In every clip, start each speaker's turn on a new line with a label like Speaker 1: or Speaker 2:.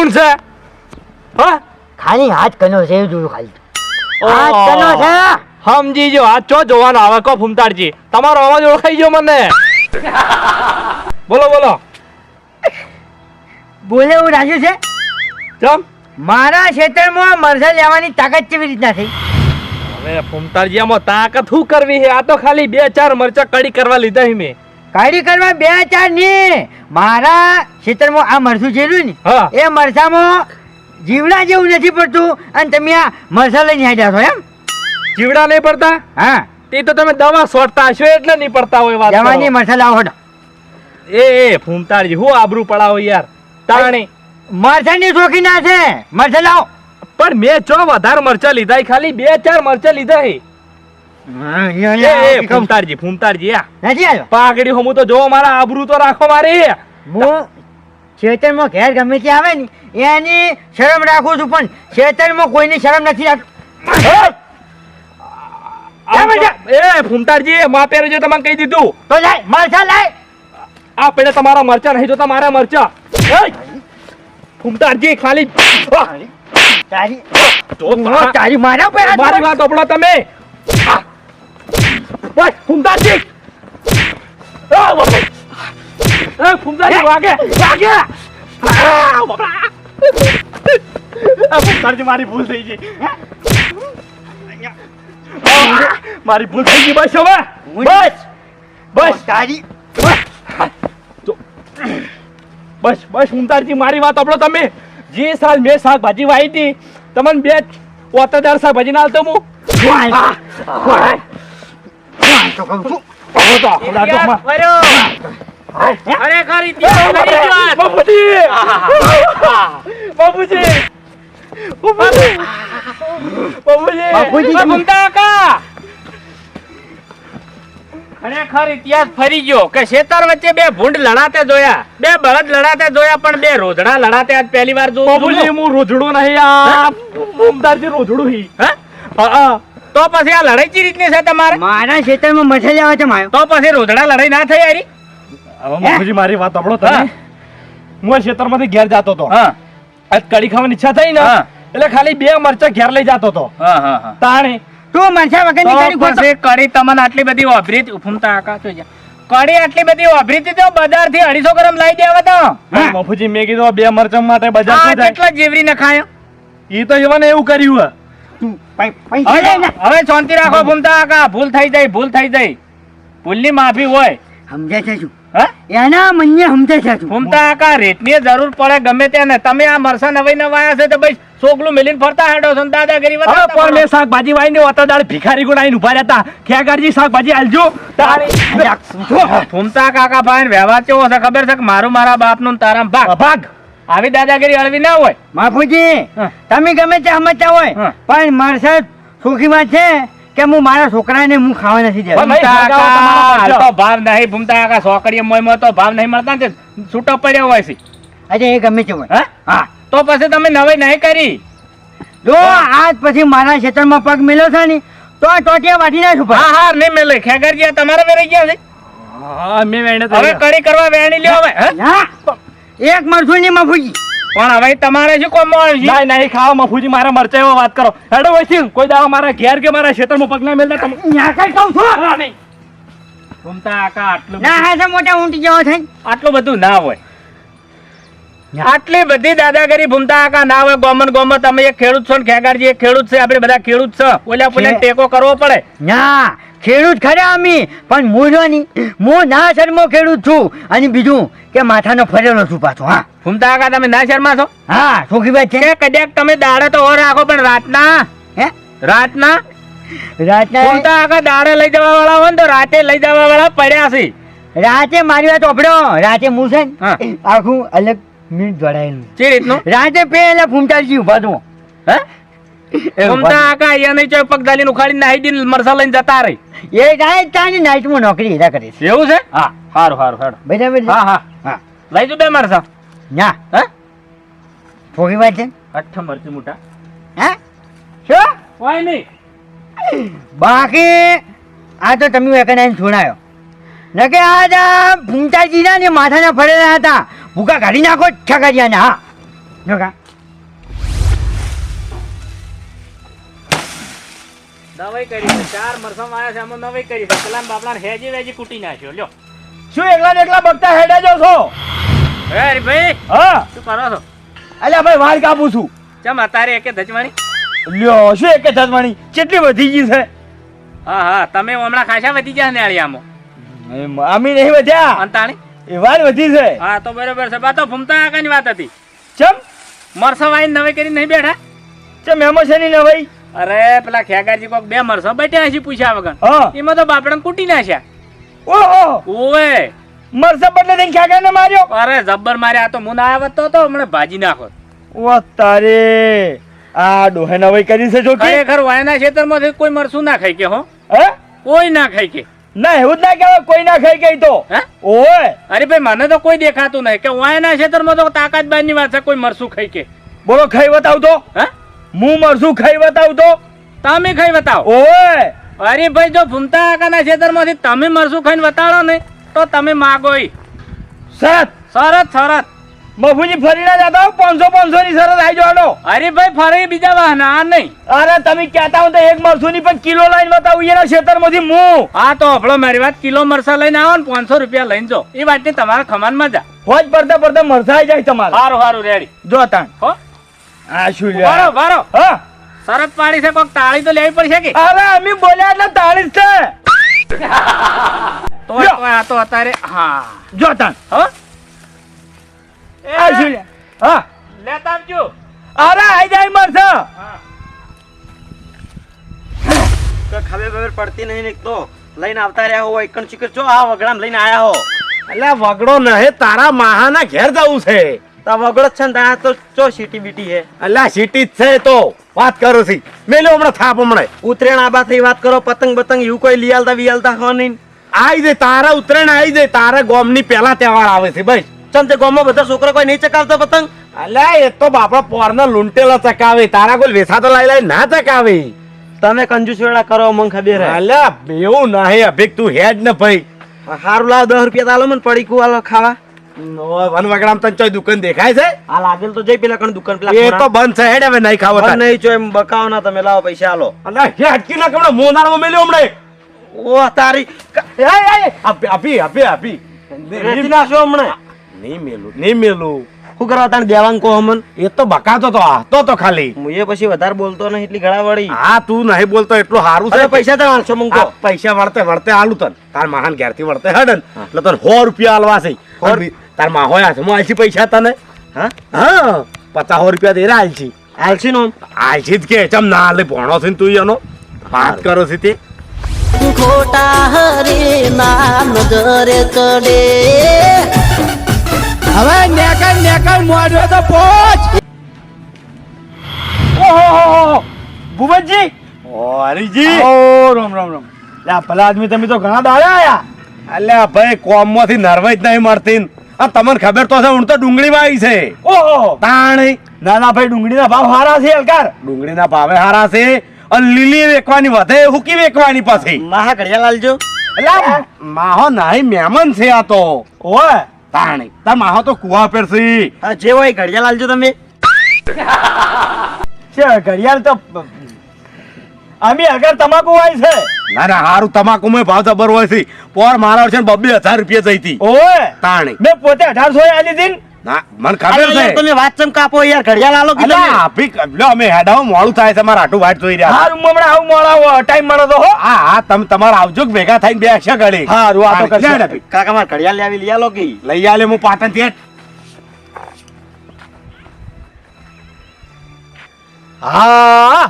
Speaker 1: કોણ છે? હા?
Speaker 2: ખાલી હાથ કનો છે એવું જોયું ખાલી. હાથ કનો છે?
Speaker 1: સમજી જો આ ચો જોવાનો આવે? કો ફૂમતાડજી તમારો અવાજ ઓળખાઈ ગયો મને. બોલો બોલો.
Speaker 2: બોલે એવું રાજુ છે?
Speaker 1: ચમ?
Speaker 2: મારા ક્ષેત્રમાં મરઝા લેવાની તાકાત કેવી રીતના થઈ?
Speaker 1: હવે ફૂમતાડજી આમાં તાકાત શું કરવી છે? આ તો ખાલી બે ચાર મરચા કડી કરવા લીધા છે મેં.
Speaker 2: કરવા બે ચારની. મારા ક્ષેત્રમાં આ મરસું જેલું ને
Speaker 1: હા.
Speaker 2: એ મરસામાં જીવડા જેવું નથી પડતું. અને તમે આ મરસા લઈને આવ્યા છો એમ?
Speaker 1: જીવડા નહીં પડતા?
Speaker 2: હા.
Speaker 1: તે તો તમે દવા સોટતા હશો એટલે નહીં પડતા હોય વાત કરો.
Speaker 2: મરસા લાવો
Speaker 1: એ એ ફૂમતાડજી હું આબરૂ પડાવો યાર. તાણી.
Speaker 2: મરસાની શોખી ના છે. મરસા લાવો.
Speaker 1: પણ મેં ચો વધારે મરચા લીધા ખાલી? બે ચાર મરચા લીધા છે એ
Speaker 2: નથી
Speaker 1: પાઘડી હું તો જોવો મારા આબરૂ તો રાખો મારી.
Speaker 2: હું ખેતરમાં ઘેર ગમે તે આવે ને એની શરમ રાખું છું પણ ખેતરમાં કોઈની શરમ નથી રાખતું
Speaker 1: આ તો- એ ફૂમતાડજી તમને કહી દીધું.
Speaker 2: તો લાય મરસા લાય.
Speaker 1: આ પેલે તમારા મરચા નહીં જોતા મારા મરચા. ફૂમતારજી ખાલી
Speaker 2: તારી તારી મારા
Speaker 1: મારી વાત ઓપડો તમે. બસ ફૂમતાડજી આ બાપા. એ ફૂમતાડજી વાગે વાગે! આ બાપા. આ ફૂમતાડજી મારી ભૂલ થઈ ગઈ. મારી ભૂલ થઈ ગઈ બસ હવે. બસ બસ.
Speaker 2: તારી
Speaker 1: બસ બસ ફૂમતાડજી મારી વાત સાંભળો તમે. જે સાલ મેં શાકભાજી વાવી હતી તમને બે ઓતરદાર શાકભાજી ના હાલતો હું.
Speaker 2: તો કહું છું
Speaker 1: હવે તો આખો દાડો
Speaker 3: ખરેખર ઇતિહાસ કરી દ્યો.
Speaker 1: બાપુજી! બાપુજી! બાપુજી! બાપુજી!
Speaker 2: બાપુજી
Speaker 3: કાકા. ખરેખર ઇતિહાસ ફરી ગયો કે શેતર વચ્ચે બે ભૂંડ લડાતે જોયા બે બળદ લડાતે જોયા પણ બે રોધડા લડાતે આજ પહેલી વાર જોઉં
Speaker 1: બાપુજી,
Speaker 3: હું.
Speaker 1: રોજડું નહીં આ મુમતાજી રોજડું હી.
Speaker 3: હા,
Speaker 1: હા.
Speaker 3: તો પછી આ લડાઈ ચી રીતની છે તમારે?
Speaker 2: મારા ખેતરમાં મઠે લેવા છે માયો.
Speaker 3: તો પછી રોધડા લડાઈ ના થઈ યારી
Speaker 1: હવે મારી વાત સાંભળો તમે.
Speaker 3: હું.
Speaker 1: આ ખેતરમાંથી ઘેર જતો હતો.
Speaker 3: હા.
Speaker 1: આજ કડી ખાવાની ઈચ્છા થઈ ને એટલે ખાલી બે મરચા ઘેર લઈ જતો હતો.
Speaker 3: હા હા હા.
Speaker 1: તાણે
Speaker 2: તું મરચા વગરની કડી ખોટો
Speaker 3: કડી તમને આટલી બધી વાપરી હતી? ફૂમતા કાકા તો જા. કડી આટલી બધી વાપરી હતી તો બજારથી અઢીસો ગ્રામ લઈ દેવા તો.
Speaker 2: હા.
Speaker 1: મેં કીધું બે મરચા માટે બજાર
Speaker 3: કેટલા જીવરી ને ખાયો
Speaker 1: ઈ તો એવાને એવું કર્યું
Speaker 3: હવે
Speaker 2: ને.
Speaker 3: શાંતિ રાખો ભૂમતા કાકા. ભૂલ થઈ જાય ભૂલ થઈ જાય. ભૂલની માફી હોય.
Speaker 2: સમજે છે શું? એના મને સમજે છે શું?
Speaker 3: કાકા રેટની જરૂર પડે ગમે ત્યાં તમે આ મરસા નવાઈ નવાયા છે તો ભાઈ છોકલું મિલીને ફરતા હેડો છો ને દાદાગીરી
Speaker 1: હવે
Speaker 3: વધારતા
Speaker 1: પણ. મેં શાકભાજી વાઈને ઓતરદાર ભિખારી ગુણ ઊભા રહેતા. ખેગારજી શાકભાજી? આલજો તારે
Speaker 3: ફૂમતા કાકા ભાઈ વ્યવહાર કેવો છે ખબર છે કે મારું મારા બાપનું ને તારા ભાગ.
Speaker 1: ભાગ?
Speaker 3: આવી દાદાગીરી અળવી ના હોય. માફુજી
Speaker 2: તમે ગમે તે સમજતા હોય
Speaker 3: પણ
Speaker 2: પણ મરસા સુખી વાત છે કે હું મારા છોકરાને હું ખાવા નથી દેતો.
Speaker 3: ભાવ નહીં ભૂમતા કાકા સોકડીએ મોય મોય તો ભાવ નહીં મળતા ને છૂટો પડ્યો હોય છે.
Speaker 2: અરે એ ગમે તે હોય.
Speaker 3: હા? તો પછી તમે નવાઈ નહીં કરી.
Speaker 2: જો આજ પછી મારા ક્ષેત્રમાં પગ મેલ્યો છે ને તો આ ટોટિયા વાટી નાખું
Speaker 3: હા હા નહીં મેલે. ખેગરજી તમારા વેરાઈ ગયા છે.
Speaker 1: હા મેં વેણે
Speaker 3: હવે કડી કરવા વેણી લ્યો હવે હે?
Speaker 2: એક મરસું ની મફુજી
Speaker 3: પણ હવે તમારે શું કોમ?
Speaker 1: ના નહીં ખાવા મફુજી મારા મરચા એવો વાત કરો હેડો વૈસી કોઈ દાવા મારા ઘેર કે મારા ખેતરમાં પગ ના મેલતા તમે
Speaker 2: ન્યા કઈ કહું છું
Speaker 1: નહીં.
Speaker 3: ઘૂમતા આકા આટલું
Speaker 2: ના હા મોટા ઊંટી જેવો થઈ
Speaker 3: આટલું બધું ના હોય. આટલી બધી દાદાગીરી ભૂમતા આખા ના હોય ગોમન ગોમ તમે એક ખેડૂત છો ને ખેગારજી એક ખેડૂત છે આપણે બધા ખેડૂત છે. ઓલા પોલા ટેકો કરવો પડે.
Speaker 2: ના ખેડૂત ખરા અમી પણ મૂળવાની હું ના શર્મો ખેડૂત છું. અને બીજું કે માથાનો ફરેલો છું પાછો હા.
Speaker 3: ભૂમતા આખા તમે ના શર્મા છો?
Speaker 2: હા સુખી વાત છે
Speaker 3: કદાચ તમે દાડે તો ઓર રાખો પણ રાતના
Speaker 2: હે?
Speaker 3: રાતના
Speaker 2: રાતના
Speaker 3: ભૂમતા આખા દાડે લઈ જવા વાળા હોય ને તો રાતે લઈ જવા વાળા પડ્યા છે.
Speaker 2: રાતે મારી વાત ઓપડો રાતે હું છે આખું અલગ મીટ જોડાયેલું
Speaker 3: જે રીતનું?
Speaker 2: રાતે પેલા ફૂમતાજી ઊભા તું.
Speaker 3: હે? ફૂમતા આકા યા નહીં ચોય પગ દાલીને ઉખાડીને નાહી દઈને મરસા લઈને જતા રહી.
Speaker 2: એ જાય તાની નાઈટમાં નોકરી એરા કરે છે.
Speaker 3: એવું છે? હા. સારું સારું સારું
Speaker 2: બરાબર છે?
Speaker 3: હા હા.
Speaker 2: હા.
Speaker 3: લઈ જો બે મરસા.
Speaker 2: ના.
Speaker 3: હે?
Speaker 2: ફોગી વાત છે?
Speaker 3: અઠ મરચી મોટા.
Speaker 2: હે? શું?
Speaker 3: કોઈ નહીં.
Speaker 2: બાકી આ તો તમે એકને છોડાયો ન કે આજ આ ફૂમતાજીના ને માથાના ફરેલા હતા. ભૂકા કાઢી નાખો છકાજીયાના હા જો કા
Speaker 3: નવાઈ કરી છે. ચાર મરસમ આવ્યા છે. અમે નવાઈ કરી છે. પેલા બાપડા હેજી વેજી કૂટી નાખ્યો. લ્યો.
Speaker 4: શું એકલા ને એકલા બગતા હેડે જો છો?
Speaker 3: હે ભાઈ
Speaker 4: હા?
Speaker 3: શું કરો છો?
Speaker 4: અલ્યા ભાઈ વાળ કાપું છું.
Speaker 3: ચમ અતારે એકે ધજવાણી?
Speaker 4: લ્યો શું એકે ધજવાણી? કેટલી વધી ગઈ છે?
Speaker 3: હા હા તમે હમણાં ખાસા વધી ગયા ને આળિયામાં.
Speaker 4: અમે નહીં વધ્યા.
Speaker 3: અંતાણી?
Speaker 4: એ વાર વધી છે.
Speaker 3: હા તો બરોબર છે. બા તો ભૂમતા કાની વાત હતી.
Speaker 4: ચમ?
Speaker 3: મરસો આવીને નવે કરી નહીં બેઠા?
Speaker 4: ચમ એમો છે નહીં ને
Speaker 3: અરે પેલા ખેગાજી કોક બે મરસો બેઠ્યા છે પૂછ્યા વગર. એમાં તો બાપડા કૂટી નાખ્યા.
Speaker 4: ઓહો!
Speaker 3: ઓવે.
Speaker 4: મરસા બદલે થઈને ખ્યાગા ને માર્યો?
Speaker 3: અરે જબ્બર મારે આ તો મુના આવત તો તો હમણાં ભાજી નાખો.
Speaker 4: ઓ તારે! આ ડોહે નવાઈ કરી છે જો કે
Speaker 3: ખરેખર વાયના ખેતરમાંથી કોઈ મરસું ના ખાઈ કે હો?
Speaker 4: હે?
Speaker 3: કોઈ ના ખાઈ કે.
Speaker 4: ના એવું જ ના કહેવાય કોઈ ના ખાઈ ગઈ તો. ઓય.
Speaker 3: અરે ભાઈ મને તો કોઈ દેખાતું નહીં. કે વાયના ખેતરમાં તો તાકાત બારની વાત છે કોઈ મરસું ખાઈ કે.
Speaker 4: બોલો ખાઈ બતાવ તો.
Speaker 3: હે?
Speaker 4: હું મરસું ખાઈ બતાવ તો.
Speaker 3: તમે ખાઈ બતાવો.
Speaker 4: ઓય.
Speaker 3: અરે ભાઈ જો ભૂમતા કાકાના ખેતરમાંથી તમે મરસું ખાઈને બતાડો ને તો તમે માગો.
Speaker 4: સરત
Speaker 3: સરસ સરસ.
Speaker 4: મફુજી ફરીને જતા પાંચસો પાંચસો ની સરસ આવી જવાનો
Speaker 3: અરે ભાઈ ફરી બીજા વાહન આ નહીં.
Speaker 4: અરે તમે કહેતા હું તો એક મરસું ની પણ કિલો લઈને બતાવું એના ખેતરમાંથી હું
Speaker 3: હા તો હફળો મારી વાત કિલો મરસા લઈને આવો ને પાંચસો રૂપિયા લઈને જો એ વાતની તમારા ખમાનમાં જા.
Speaker 4: હોજ પડતા પડતા મરસા આવી જાય તમારે.
Speaker 3: સારું સારું રેડી.
Speaker 4: જો તાણ.
Speaker 3: હો?
Speaker 4: આ શું
Speaker 3: વારો વારો.
Speaker 4: હા?
Speaker 3: સરસ પાડી છે કોક તાળી તો લેવી પડશે કે?
Speaker 4: અરે અમે બોલ્યા એટલે તાળી જ છે.
Speaker 3: તો આ તો અત્યારે હા.
Speaker 4: જો તાણ.
Speaker 3: હો?
Speaker 4: આ શું હા.
Speaker 3: લેતા આવજો.
Speaker 4: અરે આવી જાય મરસા
Speaker 3: હા.
Speaker 2: ખબર ખબર પડતી નહીં ને તો. લઈને આવતા રહ્યા હો એકણ ચીકર ચો આ વગડામ લઈને આયા હો.
Speaker 5: એટલે વગડો નહે તારા માહાના ઘેર જવું છે.
Speaker 2: તા વગડો છે ને તા તો ચો સીટી બીટી હે
Speaker 5: એટલે સીટી જ છે તો. વાત કરો છું. મેલો હમણાં થાપ હમણાં.
Speaker 2: ઉતરેણ આબા થઈ વાત કરો પતંગ બતંગ એવું કોઈ લિયાલતા વિયાલતા હો નહીં.
Speaker 5: આઈ જાય તારા ઉત્તરાયણ આઈ જાય તારા ગોમની પહેલા તહેવાર આવે છે ભાઈ
Speaker 2: ચમ તે ગામમાં બધા છોકરા કોઈ નહીં ચકાવતા પતંગ?
Speaker 5: અલ્યા એ તો બાપડા પોરના લૂંટેલા ચકાવે તારા કોઈ વેસાતો લાઈ લાઈ ના ચકાવે.
Speaker 2: તમે કંજૂસ વેળા કરો મને ખબર
Speaker 5: અલ્યા એવું નહીં અભિક તું હેડ ને ભાઈ.
Speaker 2: હારું લાવ દસ રૂપિયા તાલો મને પડીકું આલો ખાવા.
Speaker 5: વન વગડામ તને ચોય દુકાન દેખાય છે?
Speaker 2: આ લાગેલ તો જઈ પેલા કણ દુકાન પેલા
Speaker 5: એ તો બંધ છે હેડ હવે નહીં ખાવો
Speaker 2: નહીં જો બકાવ ના તમે લાવો પૈસા આલો.
Speaker 5: અલ્યા હે હટકી ના કમણા મોનાળમાં મેલ્યો હમણાં.
Speaker 2: ઓ તારી
Speaker 5: એ, એ, અભી આપી આપી
Speaker 2: રેતી હમણાં.
Speaker 5: નહીં મેલું. નહીં મેલું.
Speaker 2: શું કરવા તાણ દેવાંગ કહો અમન?
Speaker 5: એ તો બકાતો તો આતો તો ખાલી.
Speaker 2: હું એ પછી વધારે બોલતો નહીં એટલી ગળા વળી
Speaker 5: હા તું નહીં બોલતો એટલું સારું છે
Speaker 2: પૈસા તો વાંચો મંગો
Speaker 5: પૈસા વળતે વળતે આલું તન. તાર મહાન ઘેરથી વળતે હેડન. એટલે તને સો રૂપિયા આલવા છે. તાર માહો હાથમાં આલછી પૈસા તને?
Speaker 2: હા?
Speaker 5: હા પચાસ રૂપિયા દે આલછી
Speaker 2: આલસી નો
Speaker 5: આલછી જ કે ચમ ના આલે ભણો છે તું એનો. વાત કરો છે તે
Speaker 6: ખોટા હરી ના નજરે ચડે.
Speaker 4: હવે નેકર નેકર મોઢો તો પોચ. ઓહો ભુવનજી.
Speaker 5: ઓ હરીજી.
Speaker 4: ઓ રામ રામ રામ. લે આ ભલા આદમી તમે તો ઘણા દાડા આયા.
Speaker 5: અલ્યા ભાઈ કોમમાંથી નર્વાઈ જ નહીં મળતી. આ તમને ખબર તો છે હું તો ડુંગળી આવી છે.
Speaker 4: ઓહો
Speaker 5: તાણી.
Speaker 4: ના ના ભાઈ ડુંગળીના ભાવ હારા છે હલકાર
Speaker 5: ડુંગળીના ભાવે હારા છે. અને લીલી વેકવાની વધે હુકી વેકવાની પાછી.
Speaker 2: માહા ઘડિયા લાલજો
Speaker 5: એટલે માહો નહીં મહેમાન છે આ તો.
Speaker 4: ઓય
Speaker 5: તાણી. તાર માહો તો કુવા પેરસી
Speaker 2: હા જે હોય ઘડિયાળ આલજો તમે.
Speaker 4: છે ઘડિયાળ તો આમી અગર તમાકુ હોય છે.
Speaker 5: ના ના હારું તમાકુ મેં ભાવ જબર હોય છે. પોર મારા છે બબ્બે હજાર રૂપિયા જઈતી
Speaker 4: ઓય
Speaker 5: તાણી.
Speaker 4: મેં પોતે અઢારસો આલી દીન
Speaker 5: ના મને ખબર છે.
Speaker 2: તમે વાત ચમ કાપો યાર ઘડિયાળ આલો કે
Speaker 5: આપી લ્યો, અમે હેડાઓ મોડું થાય છે મારા આટું વાટ જોઈ રહ્યા.
Speaker 4: હારું હમણાં આવું મોડા ટાઈમ મળો તો હો.
Speaker 5: હા હા તમે તમારે આવજો કે ભેગા થઈને બે અક્ષર ઘડી
Speaker 4: હારું, આ તો કરશે.
Speaker 5: લે હેડા ભઈ.
Speaker 2: કાકા મારે ઘડિયાળ લેવી લઈ આલો કે?
Speaker 5: લઈ આલે હું પાટણથી
Speaker 4: હા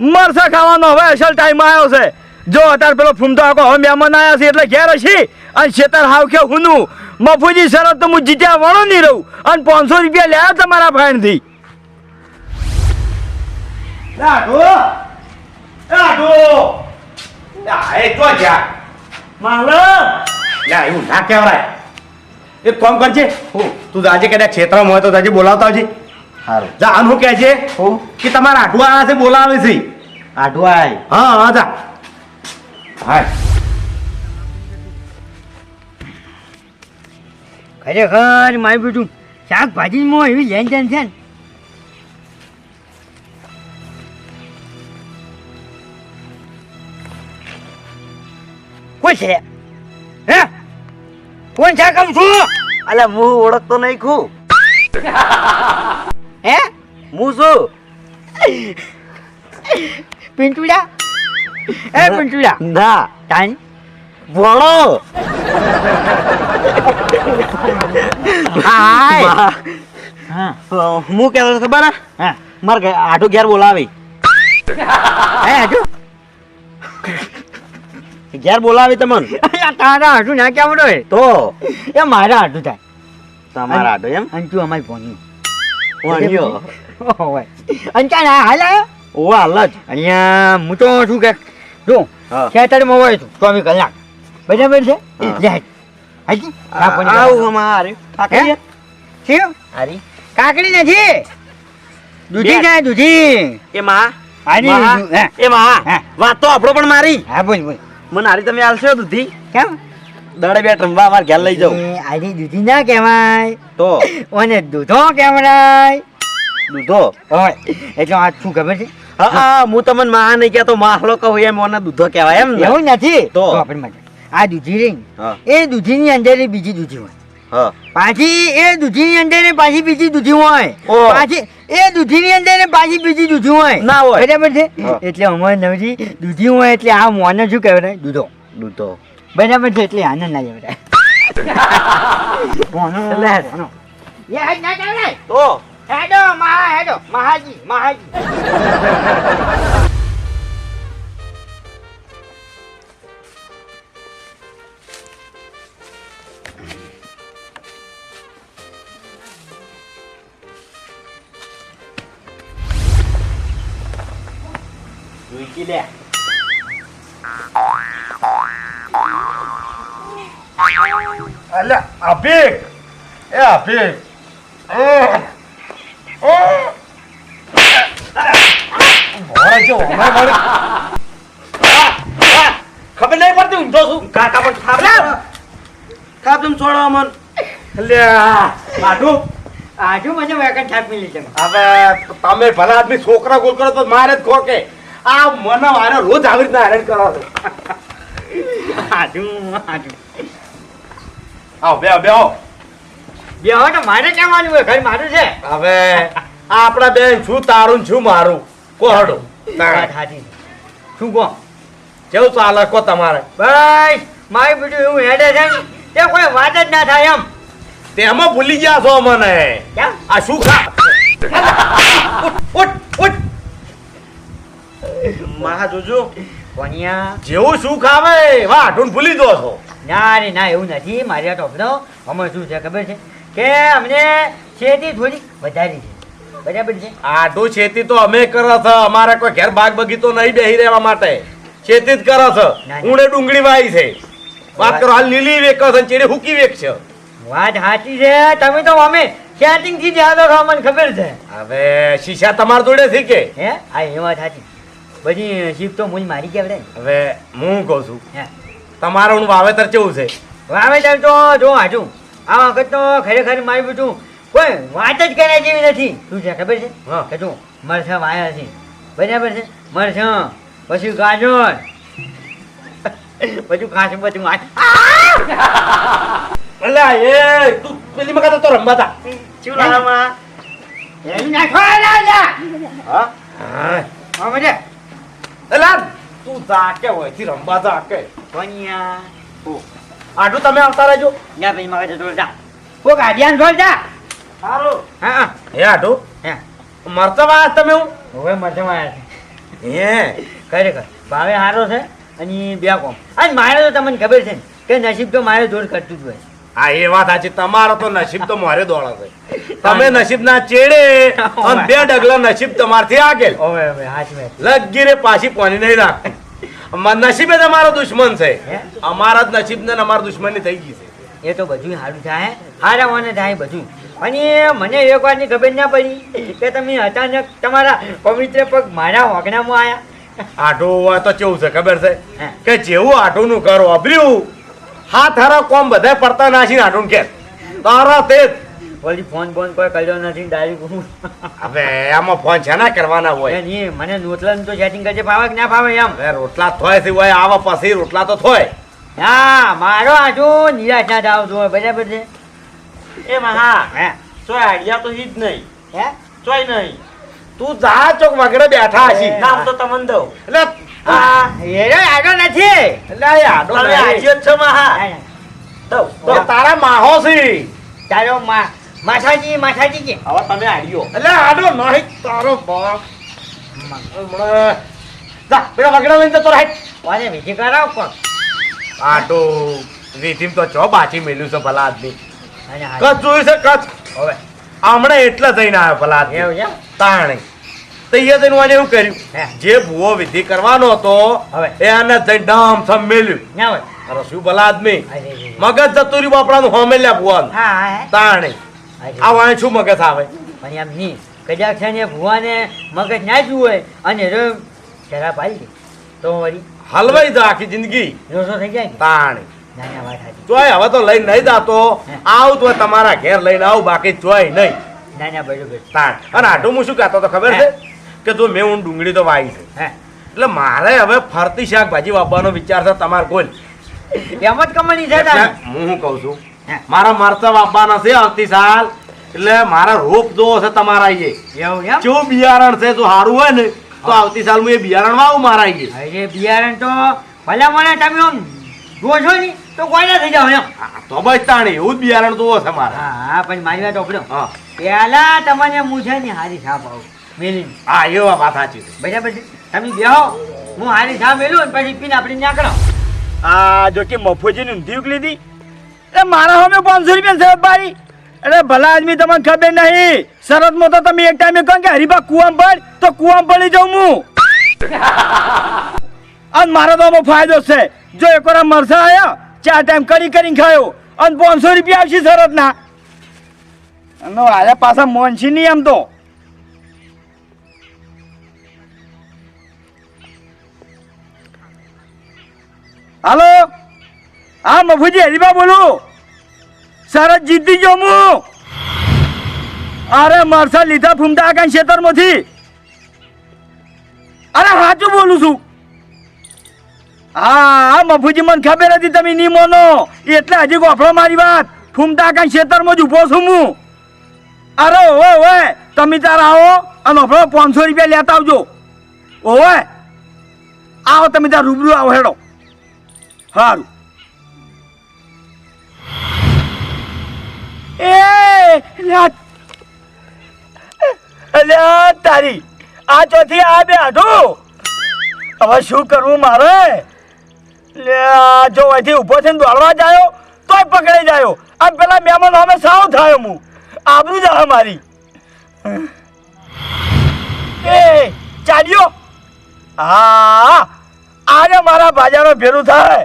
Speaker 4: મરસા ખાવાનો હવે અસલ ટાઈમ આવ્યો છે. જો અત્યારે પેલો ફૂમતો આખો હવે મહેમાન આવ્યા છે એટલે ઘેર હશી. અને શેતર હાવ કે હુનું. મફુજી શરત તો હું જીત્યા વણો નહીં રહું. અને પાંચસો રૂપિયા લે તમારા ફાઈનથી
Speaker 5: એવું ના કહેવાય. એક કામ કરજે. તું આજે કદાચ ક્ષેત્રમાં હોય તો તાજી બોલાવતા આવજે.
Speaker 2: સારું
Speaker 5: જા આનું શું કહે છે કે તમારા આઠવા છે બોલાવે છે.
Speaker 2: આઠવા
Speaker 5: હા હા જા. હા
Speaker 2: ખરેખર મારું બેટું શાકભાજીમાં એવી લેન દેન છે ને. કોણ છે? હે? કોણ છે કમ છું?
Speaker 4: અલે હું ઓળખતો નહીં ખું.
Speaker 2: હે?
Speaker 4: હું છું.
Speaker 2: પિન્ટુડા? એ પિન્ટુડા?
Speaker 4: ના.
Speaker 2: તાન?
Speaker 4: ભણો
Speaker 2: હાય. હા.
Speaker 4: હું કહેતો હતો ખબર હે? મારે આટું ઘેર બોલાવી.
Speaker 2: હે હજુ
Speaker 4: ઘેર બોલાવી તમને.
Speaker 2: તારા હાટું ના કેમ રે
Speaker 4: તો?
Speaker 2: એ મારા હાટું થાય.
Speaker 4: તમારા આટો એમ?
Speaker 2: અને તું અમારી ભણ્યું
Speaker 4: વાણિયો
Speaker 2: ઓય ચાલ આ હાલ
Speaker 4: ઓ હાલ જ.
Speaker 2: અહીંયા હું તો શું કે જો. ખેતરમાં હોય છું ચોવીસ કલાક. બરાબર છે? લે હાજી
Speaker 4: આવું અમારે
Speaker 2: કાકડી છે?
Speaker 4: હારી.
Speaker 2: કાકડી નથી દૂધી ના દૂધી.
Speaker 4: એ માં.
Speaker 2: હારી
Speaker 4: એ માં. વાત તો આપણો પણ મારી.
Speaker 2: હા બોલ બોલ.
Speaker 4: મને હારી તમે હાલશો દૂધી?
Speaker 2: કેમ?
Speaker 4: દડે બે રમવા અમારે ઘેર લઈ જાઉં.
Speaker 2: આરી દૂધી ના કહેવાય.
Speaker 4: તો?
Speaker 2: ઓને દૂધો કહેવાય.
Speaker 4: દૂધો?
Speaker 2: હોય એટલે આ શું ખબર છે?
Speaker 4: હા હા હું તમને માં નહીં કહેતો માહલો કહું એમ દૂધો કહેવાય એમ
Speaker 2: એવું નથી?
Speaker 4: તો?
Speaker 2: આપણે આ દૂધી રહી એ દૂધીની અંદર બીજી દૂધી હોય. પાછી એ દૂધીની અંદર પાછી બીજી દૂધી હોય. પાછી એ દૂધીની અંદર પાછી બીજી દૂધી હોય.
Speaker 4: ના હોય.
Speaker 2: બરાબર છે? એટલે અમારે નવજી દૂધી હોય એટલે આ મોને શું કહેવાય? દૂધો.
Speaker 4: દૂધો.
Speaker 2: બરાબર છે? એટલે આનંદ ના જવાય. એ હાજ ના જવાય
Speaker 4: તો.
Speaker 2: હેડો મહા હેડો. મહાજી મહાજી.
Speaker 4: રૂકી લે
Speaker 5: અલ્યા અભિક એ અભિક
Speaker 4: ખબર નહીં પડતી ઊંધો છું કાકા પણ થાપ થાપ તેમ છોડવા મન
Speaker 5: અલ્યા આટું
Speaker 2: આજુ મને વેકન થાપી મિલી છે
Speaker 5: હવે તમે ભલા આદમી છોકરા ગોલ કરો તો મારે જ ખોકે આ મને મારે રોજ આવી રીતના હેરાન કરો છો.
Speaker 2: આજુ આજુ
Speaker 5: આવો બે બે આવો.
Speaker 2: બે હો તો મારે કહેવાનું હોય? ઘર મારું છે.
Speaker 5: હવે આપણા બેન શું તારું છું શું મારું કોહડો
Speaker 2: વાત શું કહો?
Speaker 5: કેવું ચાલે? કો તમારે?
Speaker 2: બસ મારી બીજું એવું હેડે છે તે કોઈ વાત જ ના થાય એમ.
Speaker 5: તેમાં ભૂલી ગયા છો મને
Speaker 2: કેમ?
Speaker 5: આ શું ખા? ઉઠ ઉઠ. મહા જોજો
Speaker 2: કોનિયા
Speaker 5: જેવું આવે વાહ ઢૂંઢ ભૂલી દો છો.
Speaker 2: ના રે ના એવું નથી. મારી આ ટોપનો અમે શું છે ખબર છે? કે અમને ખેતી થોડી વધારી છે. બરાબર છે?
Speaker 5: આટું ખેતી તો અમે કરો છો. અમારે કોઈ ઘેર બાગ બગીચો નહીં બેહી રહેવા માટે. ખેતી જ કરો છો. ઉણે ડુંગળી વાય છે. વાત કરો હાલ લીલી વેકો છે ચેડી હુકી વેક છે.
Speaker 2: વાત સાચી છે. તમે તો અમે ખેતી થી જ યાદ રાખો અમને ખબર છે.
Speaker 5: હવે શીશા તમાર જોડે છે કે?
Speaker 2: હે? હા એ વાત સાચી. બધી શીપ તો મૂલ મારી ને.
Speaker 5: હવે હું કહું છું તમારું વાવેતર કેવું છે?
Speaker 2: વાવેતર તો જો હાજુ આ વખત તો ખરેખર મારી બધું કોઈ વાત જ કર્યા જેવી નથી. શું છે ખબર છે. કે જો મરસા વાયા છે. બરાબર છે? મરસા પછી ગાજર. પછી કાચું બધું
Speaker 5: અલ્યા એ તું પેલી વખત તો રમવાતા
Speaker 2: શું લાવવામાં એમ નાખવા
Speaker 5: હા. હા
Speaker 2: મજા.
Speaker 5: અલ્યા તું જાકે હોયથી રમવા જાકે.
Speaker 2: કોનિયા
Speaker 5: આટલું તમે આવતા રહેજો.
Speaker 2: જા ભાઈ મગજ તો જા.
Speaker 5: સારું
Speaker 2: હા
Speaker 5: આટું
Speaker 2: હે
Speaker 5: મરતા વાત તમે હું
Speaker 2: હવે મરસા વાયા હે
Speaker 5: હે
Speaker 2: ખરેખર. ભાવે સારો છે અને બે કોમ. અને મારે તો તમને ખબર છે ને કે નસીબ તો મારે જોર કરતું જ હોય.
Speaker 5: હા એ વાત સાચી. તમારો તો નસીબ તો મારે દોડા છે તમે નસીબ ના. ચેડે અને બે ડગલા નસીબ તમારથી આગળ
Speaker 2: ઓવે ઓવે
Speaker 5: રે પાછી પોની નહીં રાખ નસીબે તમારો દુશ્મન છે. અમારા જ નસીબ ને અમારા દુશ્મની થઈ ગઈ છે.
Speaker 2: એ તો બધું સારું થાય સારા મને થાય બધું અને મને એક વાતની ખબર ના પડી કે તમે અચાનક તમારા પવિત્ર પગ મારા હોકણામાં આવ્યા
Speaker 5: આઠો હોય તો કેવું છે ખબર છે? કે જેવું આટું નું કરો અભર્યું હાથ હારા કોમ બધા પડતા નાસી નાટું કે. તારા તે ઓલી
Speaker 2: ફોન ફોન બોન કોઈ કર્યો નથી ડાયરેક્ટ હું
Speaker 5: હવે આમાં ફોન છે ના કરવાના હોય.
Speaker 2: નહીં મને રોટલા તો સેટિંગ કરજે ફાવે કે ના ફાવે એમ.
Speaker 5: હવે રોટલા થોયથી હોય આવા પછી રોટલા તો થોય.
Speaker 2: હા મારો આજુ નિરાશ ના થાવ છો બરાબર છે?
Speaker 3: એ મહા
Speaker 2: હે?
Speaker 3: ચોય આઈડિયા તો ઈ જ નહીં.
Speaker 2: હે?
Speaker 3: ચોય નહીં.
Speaker 5: તું જા ચોક વગડે બેઠા હશી.
Speaker 3: નામ તો તમને દઉં.
Speaker 5: એટલે
Speaker 2: આ હેરો આજો નથી.
Speaker 5: આડો
Speaker 3: તમે
Speaker 5: નહીં.
Speaker 3: આઈડિયો જ છો મહા.
Speaker 2: ના, ના.
Speaker 3: દઉં
Speaker 5: તો. તારા માહો છે.
Speaker 2: તારો મા માથાજી માથાજી કે?
Speaker 3: હવે તમે આઈડિયો
Speaker 5: એટલે આડો નહીં તારો બાપ. જા પેલા વગડા લઈને જતો રહે.
Speaker 2: કોને વિધિ કરાવ કોણ?
Speaker 5: આટો રીતિમ તો ચો બાચી મેલ્યું છે ભલા આદમી. કચ્છ જોયું છે કચ્છ.
Speaker 2: હવે.
Speaker 5: હમણાં એટલે જઈને આવ્યો ભલા આદમી. તાણે. તો એ જઈને વાને એવું કર્યું? જે ભૂવો વિધિ કરવાનો હતો. એ આને જઈને ડામ થમ મેલ્યું અરે શું ભલા આદમી
Speaker 2: અરે, અરે, અરે.
Speaker 5: મગજ જતું રહ્યું બાપડાનું હોમેલ્યા ભુવાનું.
Speaker 2: હા હા
Speaker 5: તાણે. આ વાણે શું મગજ આવે?
Speaker 2: પણ એમ નહીં. કદાચ છે ને ભુવાને મગજ ના જ હોય અને રો શરાબ આવી તો વળી
Speaker 5: હલવાઈ જા આખી જિંદગી.
Speaker 2: રોસો થઈ જાય
Speaker 5: તાણે. જોય હવે તો લઈને નહીં જાતો. આવું તો તમારા ઘેર લઈને આવું બાકી જોય નહીં.
Speaker 2: ના ના બરોબર.
Speaker 5: તાણ. અને આટલું હું શું કહેતો તો ખબર છે? કે જો મેં હું ડુંગળી તો વાવી છે.
Speaker 2: હે.
Speaker 5: એટલે મારે હવે ફરતી શાકભાજી વાવવાનો વિચાર છે તમારે કોઈ
Speaker 2: એમ જ કમાણી છે
Speaker 5: હું શું કહું છું? મારા મરચા વાવવાના છે આવતી સાલ. એટલે મારા રોપ જોવો છે તમારા આઈએ કેવું બિયારણ છે જો સારું હોય ને તો આવતી સાલ હું એ બિયારણ વાવું મારા
Speaker 2: અરે બિયારણ તો ભલે મને તમે આમ જોશો ને તો કોઈ ના થઈ જાવ એમ.
Speaker 5: હા, તો બસ તાણે એવું જ બિયારણ જોવો છે મારા.
Speaker 2: હા પણ મારી વાત ઓપડો.
Speaker 5: હા.
Speaker 2: પહેલા તમને હું છે ને હારી સાપ આવું મેલીને.
Speaker 5: હા
Speaker 2: હારી મેલું
Speaker 4: જો કે મફોજીની ઊંધી ઉકલી હતી એટલે મારા સામે પાંચસો રૂપિયા શરત બારી. અરે ભલા આદમી તમને ખબર નહીં. શરતમાં તો તમે એક ટાઈમે કહો કે હરીબા કુવામ પડ, તો કુવામ પડી જાઉં હું. અને મારો તો ફાયદો છે. જો એક વાર મરસા આવ્યા ચાર ટાઈમ કરી કરીને ખાયો, અને પાંચસો રૂપિયા આવશે શરતના. ના પાછા મોનસી નહીં આમ તો. હાલો? હા, મફુજી હરીબા બોલું. સરસ જીતી ગયો હું. અરે મારસા લીધા ફૂમતા કાંઈ ખેતરમાંથી. અરે, સાચું બોલું છું. હા હા, મફુજી, મને ખબર હતી તમે નહીં મોનો. એટલે હજી ગોફળો મારી વાત. ફૂમતા કાંઈ ખેતરમાં જ ઊભો છું હું. અરે, ઓવે ઓવે, તમે તાર આવો અને ગોફળો પાંચસો રૂપિયા લેતા આવજો. ઓવે. આવો, તમે ત્યાં રૂબરૂ આવો હેડો. સારું અલ્યા તારી, આ ચોથી આ બે આઠું હવે શું કરવું મારે? જો અહીંથી ઊભો થઈને દોડવા જાયો, તોય પકડાઈ જાયો. આ પેલા મહેમાન હવે સાવ થયો હું. આબરું જા મારી. એ, ચાલ્યો. હા આજે મારા ભાજાનો ભેરું થાય.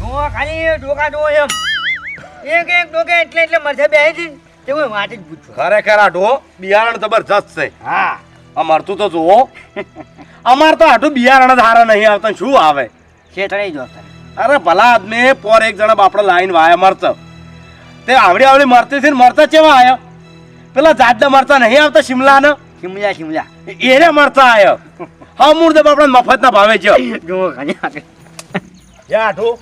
Speaker 2: હું ખાલી ડોકા ડો એમ. એક એક ડોકે એટલે એટલે મરસે બે છે તે હું વાત જ પૂછું.
Speaker 5: ખરેખર આટો બિયારણ જબરજસ્ત છે.
Speaker 2: હા.
Speaker 5: અમારતું તો જુઓ. અમાર તો આટલું બિયારણ જ હારા નહીં આવતા. શું આવે? અરે ભલા આદમી પોર એક જણા બાપડો લાઈન વાયા મરતો તે આવડી આવડી મરતી છે ને મરચા ચેવા આયા? પેલા જાતના મરતા નહીં આવતા શિમલા ને
Speaker 2: શિમલા શિમલા.
Speaker 5: એને મરતા આયો. હા મૂળ તો બાપડા મફત ના ભાવે છે.
Speaker 2: જો ખાલી આગળ.
Speaker 5: આઠું.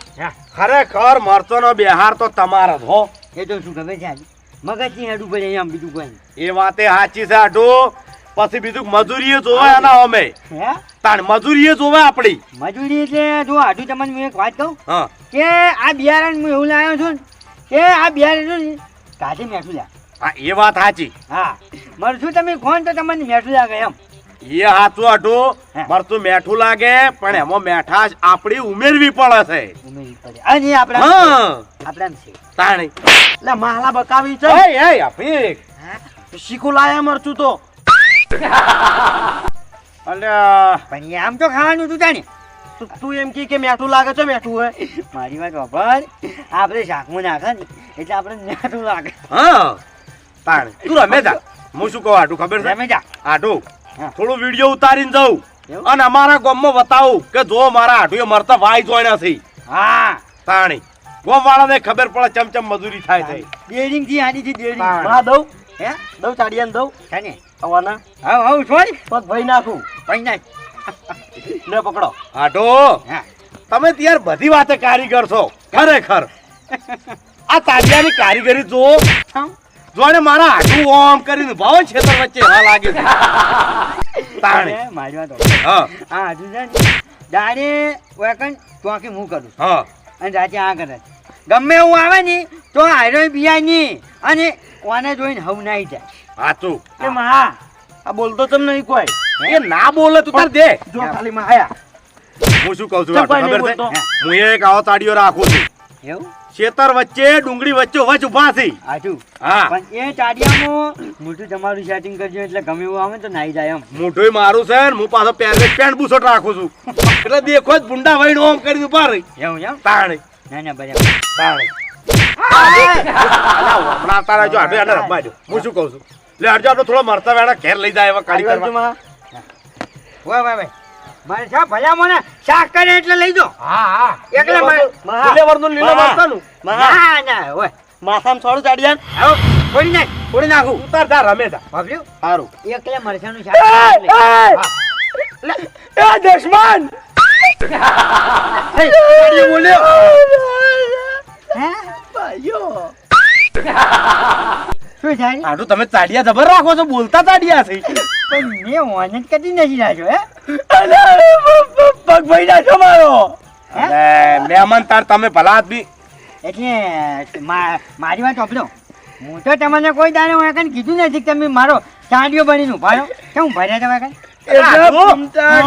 Speaker 5: ખરેખર મરચો નો બિહાર તો તમારો જ હો.
Speaker 2: એ તો શું ખબર છે મગજની હાડું પડે એમ બીજું કોઈ.
Speaker 5: એ વાતે સાચી છે આઠું. પછી બીજું મજૂરીએ જોવે એના અમે.
Speaker 2: હે?
Speaker 5: તાણ મજૂરીએ જોવે આપણી
Speaker 2: મજૂરી એટલે જો આઠું તમને હું એક વાત કહું?
Speaker 5: હા.
Speaker 2: કે આ બિયારણ હું એવું લાવ્યો છું ને કે આ બિયારણ છે કાઢી મેઠું લ્યા
Speaker 5: હા એ વાત સાચી.
Speaker 2: હા. મરશું તમે કોણ તો તમને મેઠું લાગે એમ.
Speaker 5: એ હાચું આઠું
Speaker 2: હા.
Speaker 5: મરચું મેઠું લાગે પણ એમાં મેઠાશ આપડી ઉમેરવી પડે છે.
Speaker 2: ઉમેરી પડે. અને આપણા
Speaker 5: હા.
Speaker 2: છે.
Speaker 5: તાણી.
Speaker 7: એટલે માલા બકાવી છે.
Speaker 5: અભિક
Speaker 2: હા?
Speaker 7: શીખું લાયા મરચું તો.
Speaker 2: પણ આમ તો ખાવાનું તું જાણે
Speaker 7: તું- એમ કી કે મેઠું લાગે છે મેઠું હોય.
Speaker 2: મારી વાત ખબર આપણે શાકમાં નાખે ને એટલે આપણે મેઠું લાગે.
Speaker 5: હા. તાણ. તું રમે જા. હું શું કહું આટું ખબર છે?
Speaker 2: રમે જા.
Speaker 5: આટું. થોડું વીડિયો ઉતારીને જાઉં. અને અમારા ગામમાં બતાવું કે જો મારા આઢુએ મરતા વાય જોઈના છે.
Speaker 2: હા.
Speaker 5: તાણી. ગોમ વાળાને ખબર પડે ચમચમ મજૂરી થાય છે.
Speaker 2: ડેરિંગથી આની થી ડેરિંગ.
Speaker 7: માં દઉં.
Speaker 2: હે?
Speaker 7: દઉં ચાડિયાને દઉં.
Speaker 2: ને
Speaker 7: આવવાના.
Speaker 2: હા હા છોડ
Speaker 7: પગ ભાઈ નાખું.
Speaker 2: ભઈ નાખ.
Speaker 7: લે પકડો.
Speaker 2: આઢો
Speaker 5: તમે ત્યાર બધી વાતે કારીગર છો. ખરેખર. આ તાડિયાની કારીગરી જો જોને મારા હાથું ઓમ કરીને ભાવ છેતર વચ્ચે હા લાગે તાણે.
Speaker 2: મારી વાત.
Speaker 5: હા.
Speaker 2: આ હજુ છે ને દાડે વેકન ચોકી હું કરું
Speaker 5: હા.
Speaker 2: અને રાતે આ કરે ગમે એવું આવે ને તો હારો બિયા નહીં અને કોને જોઈને હવ નાઈ જાય.
Speaker 5: હાચું.
Speaker 7: એ મા આ બોલતો તમને નહીં કોઈ.
Speaker 5: એ ના બોલે તું તાર દે.
Speaker 7: જો ખાલી માં આયા
Speaker 5: હું શું કહું છું ખબર છે? હું એક આવો તાડીઓ રાખું છું.
Speaker 2: એવું?
Speaker 5: ખેતર વચ્ચે ડુંગળી વચ્ચે વચ ઊભા છે.
Speaker 2: હાચું
Speaker 5: હા.
Speaker 2: પણ એ ટાડિયામાં મોટું તમારું સેટિંગ કરજો એટલે ગમે એવું આવે તો નાઈ જાય એમ.
Speaker 5: મોઢું મારું છે ને હું પાછો પહેરવે પેન્ટ બુશર્ટ રાખું છું. એટલે દેખો જ ભૂંડા વહીને ઓમ કરી ઊભા રહી.
Speaker 2: એવું એમ?
Speaker 5: તાણે.
Speaker 2: ના ના બરાબર.
Speaker 5: તાણે. હમણાં તારા જો આટલું એને રમવા દો હું શું કહું છું? લે હરજો આપણે થોડો મરતા વેડા ઘેર લઈ જાય એવા કાઢી કરવા
Speaker 2: વાહ વાહ વાહ. મારે શા ભલા મને શાક કરે એટલે લઈ દો
Speaker 3: હા હા.
Speaker 7: એટલે
Speaker 5: ફુલેવરનું લીલો. મરચાનું.
Speaker 2: ના ના ઓય.
Speaker 7: માથામાં છોડું ચાડિયા
Speaker 2: આવો છોડી નાખ
Speaker 5: થોડી નાખું. ઉતાર જા રમે જા.
Speaker 2: ભાભલ્યું
Speaker 7: સારું
Speaker 2: એકલા મરચાનું શાક.
Speaker 4: એ દુશ્મન!
Speaker 2: હે, બોલ્યો હે? શું થાય?
Speaker 5: આટલું તમે તાડિયા જબર રાખો છો બોલતા ચાડિયા છે.
Speaker 2: પણ મેં ઓન જ કદી નથી રાખ્યો હે?
Speaker 4: પગ ભાઈ નાખો મારો?
Speaker 5: મહેમાન તાર તમે ભલા આદમી.
Speaker 2: એટલે મારી વાત સાંભળો. હું તો તમને કોઈ દાડે હું એકન કીધું નથી કે તમે મારો ચાંડિયો બનીને નું ભાડો કેવું ભર્યા તમે
Speaker 4: ફૂમતા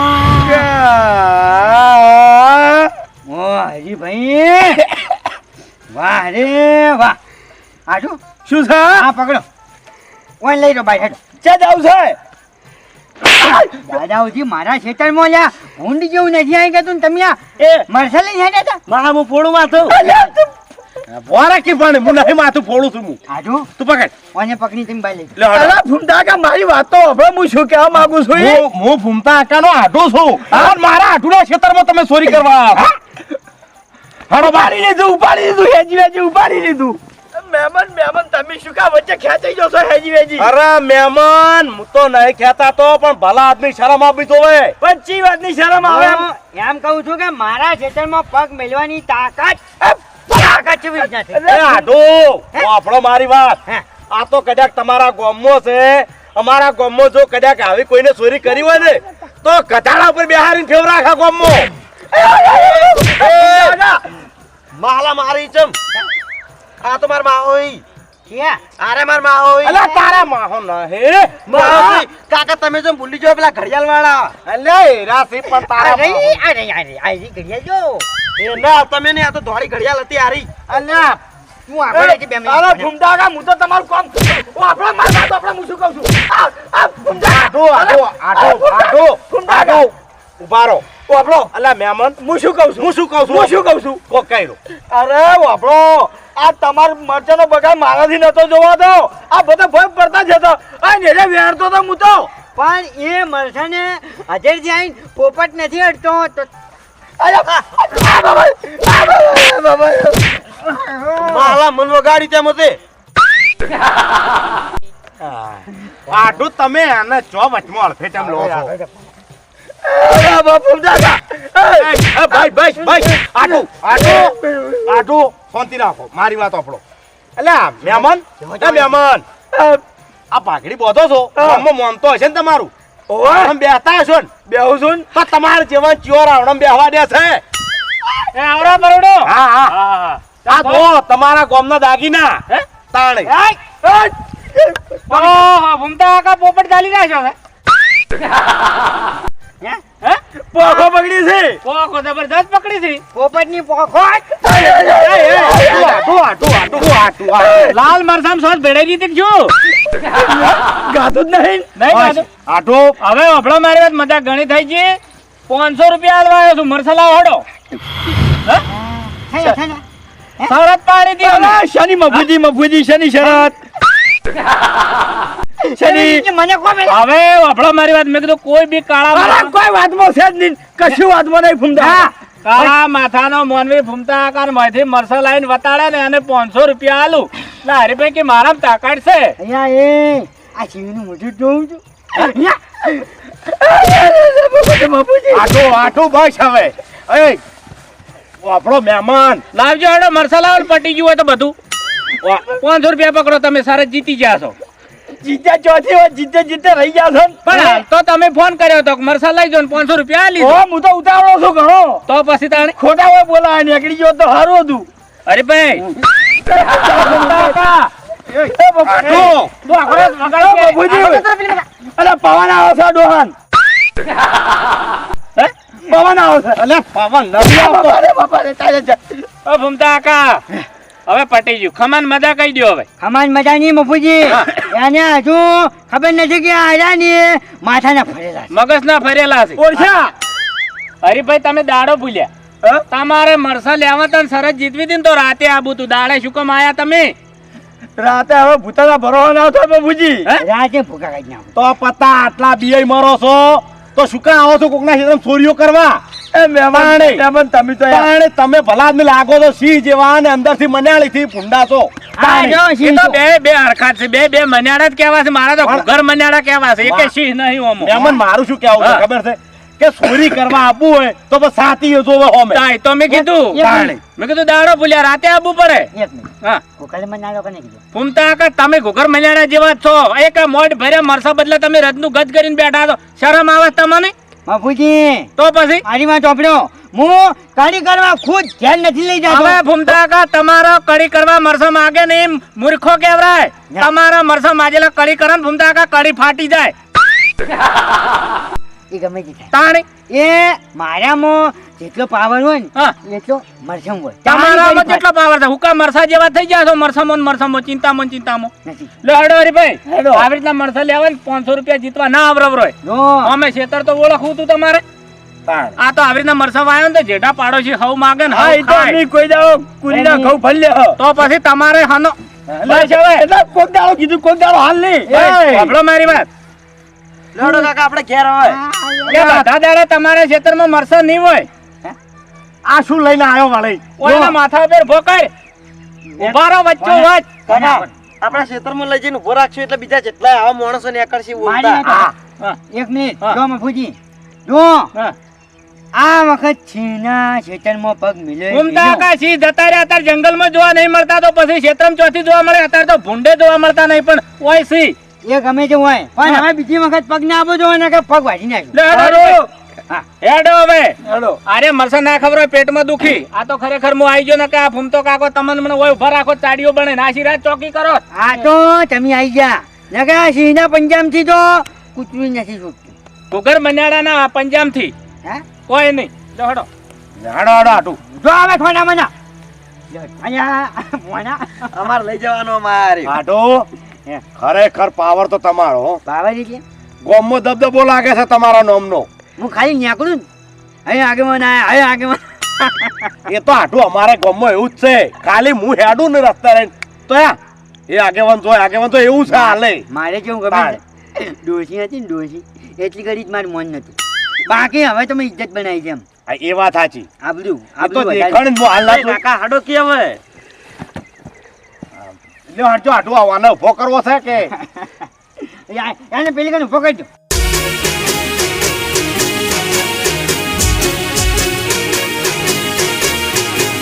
Speaker 2: ઓ હરીભાઈ. વાહ રે વાહ. આટું
Speaker 4: શું છે?
Speaker 2: હા પકડો. ઓન લઈ લો ભાઈ હેડો.
Speaker 4: ક્યાં જાવ છે?
Speaker 2: દાદાઓજી મારા ખેતરમાં લ્યા ઊંડ જેવું નથી આવી ગયું તમે આ
Speaker 7: એ.
Speaker 2: મરસા લઈને હેડ્યા હતા
Speaker 7: મહા હું ફોડું માથું
Speaker 5: બોરા કે પણ હું નહીં માથું ફોડું છું હું.
Speaker 2: આજો
Speaker 5: તું પકડ.
Speaker 2: ઓને પકડી તમે બાઈ લઈ
Speaker 5: લે.
Speaker 4: અલા ફૂમતા કા મારી વાત તો હવે હું શું કહેવા માંગુ છું?
Speaker 5: હું હું ફૂમતા આકાનો આઢો છું. આ મારા આઢુના ખેતરમાં તમે ચોરી કરવા.
Speaker 4: હાડો બારી લીધું ઉપાડી લીધું હેજી હેજી ઉપાડી લીધું. મહેમાન મહેમાન તમે શું કા વચ્ચે ખેંચાઈ જશો હેજી વેજી
Speaker 5: અરે મહેમાન હું તો નહીં કહેતા તો પણ ભલા આદમી શરમ આપી જોવે
Speaker 4: પચી વાતની શરમ આવે એમ
Speaker 2: કહું છું કે મારા ખેતરમાં પગ મેલવાની તાકાત તાકાત છે વિજ્ઞા છે
Speaker 5: અરે આડો આપણો મારી વાત આ તો કદાચ તમારા ગામમાં છે અમારા ગામમાં જો કદાચ આવી કોઈને ચોરી કરી હોય ને તો કથાડા ઉપર બેહારીને ફેવ રાખા ગામમાં
Speaker 7: માલા મારી ચમ આ તો માર મા હોય.
Speaker 2: ક્યાં?
Speaker 7: માર મા હોય.
Speaker 5: અલા તારા માહો નહે.
Speaker 7: મા કાકા તમે જેમ ભૂલી જાઓ પેલા ઘડિયાળ વાળા
Speaker 5: અલે રાસી પણ તારા
Speaker 2: અરે અરે અરે અરે ઘડિયા જો.
Speaker 7: એ ના તમે ને આ તો ધોળી ઘડિયાળ હતી આરી.
Speaker 5: અલ્યા
Speaker 2: હું આગળ હતી બે મિનિટ
Speaker 4: ફૂમતા કા હું તો તમારું કામ ઓ આપણો માર આપણે હું શું કહું છું? આ આ ફૂમતા
Speaker 5: આઢો આઢો આઢો આઢો આઢો. ઊભા રહો.
Speaker 4: વાપરો
Speaker 5: અલા મહેમાન
Speaker 4: હું શું કહું છું?
Speaker 5: હું શું કહું છું
Speaker 4: હું શું કહું છું?
Speaker 5: કોક
Speaker 4: અરે વાપરો આ તમાર મરચાનો બગાડ મારાથી નતો જોવા દો. આ બધા ભય પડતા જ હતો. આ નેરે વેરતો તો હું તો.
Speaker 2: પણ એ મરસાને હાજર જાય પોપટ નથી અડતો તો
Speaker 4: અરે બાબા આ બાબા બાબા
Speaker 7: માલા મન વગાડી તેમ હતી
Speaker 5: આટલું તમે આને ચો વચમાં અડફેટમ લો છો. મારી વાત આપણો એટલે મહેમાન મહેમાન આ પાઘડી બોધો છો ગામમાં મોનતો હશે ને તમારું બેહતા છો ને
Speaker 4: બેહું છું
Speaker 5: તો તમારે જેવા ચોર આવડમ બેહવા દે છે
Speaker 3: એ આવડા બરોડો
Speaker 5: હા હા આ જો તમારા ગામના દાગીના
Speaker 3: હે?
Speaker 5: તાણે
Speaker 3: ઓહો ભૂમતા કાકા પોપટ ચાલી રહ્યા છો
Speaker 4: પોખો પકડી છે.
Speaker 3: પોખો જબરદસ્ત પકડી છે.
Speaker 2: પોપટની પોખો.
Speaker 3: લાલ મરસામ સોસ ભેળાઈ દીધી છું
Speaker 4: ગાતું જ નહીં.
Speaker 3: નહીં?
Speaker 5: આઢું
Speaker 3: હવે હમણાં મારી વાત મજા ઘણી થઈ છે. પાંચસો રૂપિયા હાલવા આવ્યો છું મરસલા હડો. શરત પાડી દી
Speaker 4: શનિ શની મફુજી મફુજી શની શરત? શની
Speaker 2: મને કો
Speaker 3: હવે મારી વાત. મેં કીધું કોઈ બી કાળા
Speaker 4: કોઈ વાતમાં છે જ નહીં. કશું વાતમાં નહીં ફૂમતા.
Speaker 3: કાળા માથાનો મોનવી ફૂમતા આકારમાંથી મરસા લાઈન વતાડે ને અને પાંચસો રૂપિયા આલું. એટલે હરીભાઈ કે મારા તાકાત છે.
Speaker 2: અહીંયા એ આ મોઢું જોઉં છું.
Speaker 5: બસ હવે. એ આપણો મહેમાન.
Speaker 3: લાવજો હેડો મરસા લાવો પટી ગયું હોય તો બધું. પાંચસો રૂપિયા પકડો તમે સારા જીતી ગયા છો.
Speaker 4: જીત્યા ચોથી વાર જીતે જીતે રહી ગયા છો.
Speaker 3: પણ તો તમે ફોન કર્યો તો મરસા લઈ જો પાંચસો રૂપિયા આ લીધો.
Speaker 4: હું તો ઉતાવળો છું ઘણો.
Speaker 3: તો પછી તાણે
Speaker 4: ખોટા હોય બોલા નીકળી ગયો તો સારું હતું.
Speaker 3: અરે ભાઈ.
Speaker 4: પવન આવે છે ડોહાન. પવન આવશે છે.
Speaker 5: અલે પવન નથી
Speaker 3: ભૂમતા કાકા. હવે પટી ગયું. ખમાન મજા કહી દો હવે?
Speaker 2: ખમાન મજા નહીં મફુજી એને હજુ ખબર નથી કે આયા ને માથાના ફરેલા મગજના
Speaker 3: મગજ ના ફરેલા છે.
Speaker 4: ઓળખ્યા
Speaker 3: હરીભાઈ તમે દાડો ભૂલ્યા.
Speaker 4: હે?
Speaker 3: તમારે મરસા લેવા તને સરસ જીતવી હતી ને તો રાતે આબુ તું દાડે શું કમ આયા તમે?
Speaker 4: રાતે હવે ભૂતાના ભરવા ના થાય બાબુજી
Speaker 3: હે?
Speaker 2: રાતે ભૂકા કાઢી નાખું.
Speaker 5: તો પતા આટલા બીઆઈ મરો છો તો શું કાં આવો છો કોકના ક્ષેત્રમાં ચોરીઓ કરવા?
Speaker 4: એ મહેમાન મહેમાન તમે તો યાર.
Speaker 5: તમે ભલા આદમી લાગો તો સિંહ જેવા ને અંદરથી મનાળી થી ફૂંડા છો.
Speaker 3: બે બે હરખાત છે બે બે મન્યાળા જ કહેવા છે મારા તો ઘર મન્યાળા કહેવા છે. એક સિંહ નહીં ઓમો
Speaker 5: મહેમાન મારું શું કહેવું છે ખબર છે? કે ચોરી કરવા આપવું હોય તો બસ સાથી જોવે હોમે.
Speaker 3: તાય તો મેં કીધું. મેં કીધું દાડો ભૂલ્યા રાતે આવવું પડે.
Speaker 2: એક મિનિટ.
Speaker 3: હા.
Speaker 2: ભૂખાલે મને કને કીધું?
Speaker 3: ફૂમતા કા તમે ઘુઘર મન્યાળા જેવા છો. એક મોઢ ભર્યા મરસા બદલે તમે રજનું ગદ કરીને બેઠા છો. શરમ આવે તમને?
Speaker 2: મફુજી
Speaker 3: તો પછી?
Speaker 2: મારી માં ચોપડ્યો હું કડી કરવા ખુદ ધ્યાન નથી લઈ જતો.
Speaker 3: હવે ભૂમતા કા તમારો કડી કરવા મરસો માગે નહીં મૂર્ખો કેવરાય તમારો મરસો માજેલા કડી કરન ભૂમતા કા કડી ફાટી જાય.
Speaker 2: એ ગમે તે
Speaker 3: તાણી.
Speaker 2: એ મારામાં જેટલો પાવર હોય ને એટલો મરસમ હોય.
Speaker 3: તમારામાં કેટલો પાવર છે? હુકા મરસા જેવા થઈ ગયા છો? મરસમો ને મરસામાં ચિંતામાં ચિંતામાં? લે હડો
Speaker 4: ભાઈ
Speaker 3: આવી રીતના મરસા લેવા ને પાંચસો રૂપિયા જીતવા ના આવરવરોય
Speaker 2: રોય
Speaker 3: અમે ખેતર તો ઓળખવું તું તમારે. આ તો આવી રીતના મરસા વાયો ને જેઠા પાડોશી હવ માગે ને
Speaker 4: હા એ તો અમે કોઈ દાડો કુરીના ઘઉં ફરી
Speaker 3: તો પછી તમારે હનો બસ હવે
Speaker 4: એટલે કોક દાડો કીધું કોક દાડો હાલ નહીં.
Speaker 3: એ, મારી વાત.
Speaker 7: લડો કાકા આપણે ઘેર આવે.
Speaker 3: કે બધા દાડે તમારા ખેતરમાં મરસા નહીં હોય.
Speaker 5: આ શું લઈને આવ્યો વાળી.
Speaker 3: ઓયના માથા પર ભોકાય. ઉભારો વચ્ચો વચ.
Speaker 7: કાકા આપણા ક્ષેત્રમાં લઈ જઈને ઊભો રાખશું એટલે બીજા જેટલા આવા માણસો ને
Speaker 2: મારી
Speaker 7: બોલતા
Speaker 2: એક મિનિટ. જો મફુજી. જો. આ વખત છીના ખેતરમાં પગ મિલે
Speaker 3: ઘૂમતા. આકાશી જતા રહ્યા. અત્યારે જંગલમાં જોવા નહીં મળતા તો પછી ક્ષેત્રમાં ચોથી જોવા મળે. અત્યારે તો ભૂંડે જોવા મળતા નહીં પણ ઓય સી
Speaker 2: એ ગમે તે હોય. પણ હવે બીજી વખત પગ ના આપો જો ને કે પગ વાજી નાખ્યો.
Speaker 3: લે હેડો
Speaker 4: હેડો.
Speaker 3: હા, હેડો હવે.
Speaker 4: હેડો.
Speaker 3: અરે મરસા ના ખબર હોય પેટમાં દુખી. આ તો ખરેખર હું આવી ગયો ને કે આ ફૂમતો કાકો તમને મને ઓય ઊભા રાખો ચાડીઓ બને. નાસી રાત ચોકી કરો.
Speaker 2: આ તો તમે આવી ગયા. નકે આ સિંહના પંજામથી તો કૂતરું નથી છૂટતું
Speaker 3: મન્યાળાના પંજાબથી
Speaker 2: હે?
Speaker 3: કોઈ નહીં. લો હેડો.
Speaker 5: હાડો હાડો હાટું.
Speaker 2: જો આવે ખોના મના. અહીંયા
Speaker 7: અમારે લઈ જવાનો મારે
Speaker 5: આટો ખરેખર પાવર તો તમારો હો. ધબધબો દબદબો લાગે છે તમારા નામનો.
Speaker 2: હું ખાલી નીકળું અહીં આગેવાન આયા અહીં આગેવાન.
Speaker 5: એ તો હાટું અમારે ગામમાં એવું જ છે. ખાલી હું હેડું ને રસ્તા રહીને. તો એ આગેવાન તો આગેવાન તો એવું છે હાલે.
Speaker 2: મારે કેવું ખબર ડોસી હતી ને ડોસી એટલી કરી જ મારું મન નતું બાકી હવે તમે ઇજ્જત બનાવી છે એમ.
Speaker 5: એ વાત સાચી.
Speaker 2: આ બધું
Speaker 5: તો
Speaker 2: બધું
Speaker 5: દેખાણ જ હાલ ના
Speaker 7: કાકા હાડો કે હવે?
Speaker 5: લ્યો હાડજો હાડો આવવાનો ઊભો કરવો છે કે?
Speaker 2: એને પેલી કને પકડજો